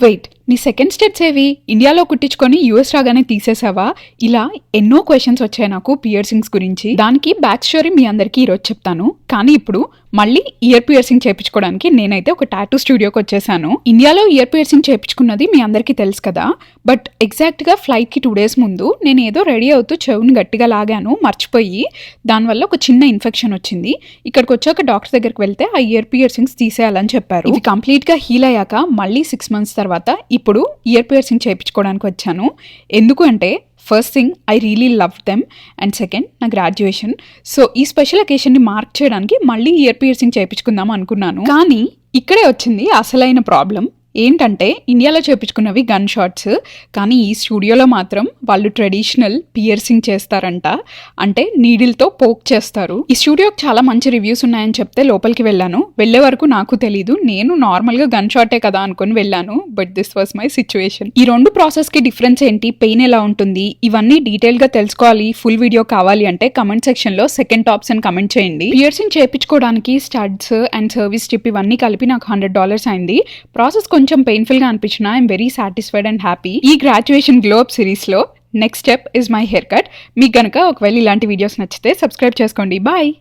Wait, నీ second steps ఏవి? ఇండియాలో కుట్టించుకొని యూఎస్ రాగానే తీసేసావా ఇలా ఎన్నో క్వశ్చన్స్ వచ్చాయి నాకు పియర్సింగ్స్ గురించి. దానికి బ్యాక్ స్టోరీ మీ అందరికీ ఈరోజు చెప్తాను. కానీ ఇప్పుడు మళ్ళీ ఇయర్ పియర్సింగ్ చేయించుకోవడానికి నేనైతే ఒక టాటూ స్టూడియోకి వచ్చేసాను. ఇండియాలో ఇయర్ పియర్సింగ్ చేయించుకున్నది మీ అందరికీ తెలుసు కదా? బట్ ఎగ్జాక్ట్గా ఫ్లైట్కి టూ డేస్ ముందు నేను ఏదో రెడీ అవుతూ చెవుని గట్టిగా లాగాను మర్చిపోయి దానివల్ల ఒక చిన్న ఇన్ఫెక్షన్ వచ్చింది. ఇక్కడికి వచ్చాక డాక్టర్ దగ్గరికి వెళ్తే ఆ ఇయర్ పియర్సింగ్స్ తీసేయాలని చెప్పారు. ఇది కంప్లీట్గా హీల్ అయ్యాక మళ్ళీ సిక్స్ మంత్స్ తర్వాత ఇప్పుడు ఇయర్ పియర్సింగ్ చేయించుకోవడానికి వచ్చాను. ఎందుకు అంటే first thing I really love them and second నా గ్రాడ్యుయేషన్ సో ఈ స్పెషల్ అకేషన్ని మార్క్ చేయడానికి మళ్ళీ ఇయర్ పియర్సింగ్ చేయించుకుందాం అనుకున్నాను. కానీ ఇక్కడే వచ్చింది అసలైన ప్రాబ్లం ఏంటంటే ఇండియాలో చేపించుకున్నవి గన్ షాట్స్ కానీ ఈ స్టూడియోలో మాత్రం వాళ్ళు ట్రెడిషనల్ పియర్సింగ్ చేస్తారంట. అంటే నీడిల్తో పోక్ చేస్తారు. ఈ స్టూడియోకి చాలా మంచి రివ్యూస్ ఉన్నాయని చెప్తే లోపలికి వెళ్ళాను. వెళ్ళే వరకు నాకు తెలీదు. నేను నార్మల్గా గన్ షాటే కదా అనుకుని వెళ్ళాను. But this was my situation ఈ రెండు ప్రాసెస్కి డిఫరెన్స్ ఏంటి? పెయిన్ ఎలా ఉంటుంది? ఇవన్నీ డీటెయిల్గా తెలుసుకోవాలి. ఫుల్ వీడియో కావాలి అంటే కమెంట్ సెక్షన్లో సెకండ్ ఆప్షన్ కమెంట్ చేయండి. పియర్సింగ్ చేయించుకోవడానికి స్టడ్స్ అండ్ సర్వీస్ ట్రిప్ ఇవన్నీ కలిపి నాకు హండ్రెడ్ డాలర్స్ అయింది. ప్రాసెస్ కొంచెం పెయిన్ఫుల్గా అనిపించినా I'm very satisfied and happy ఈ గ్రాడ్యుయేషన్ గ్లోబ్ సిరీస్లో next step is my hair cut మీకు గనుక ఒకవేళ ఇలాంటి వీడియోస్ నచ్చితే సబ్స్క్రైబ్ చేసుకోండి. బాయ్